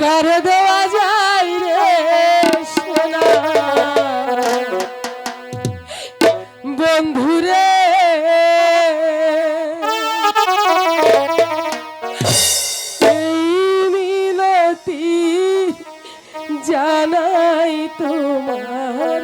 কার দেওয়া যায় রে সোনা? বন্ধুরে। এই জানাই তোমার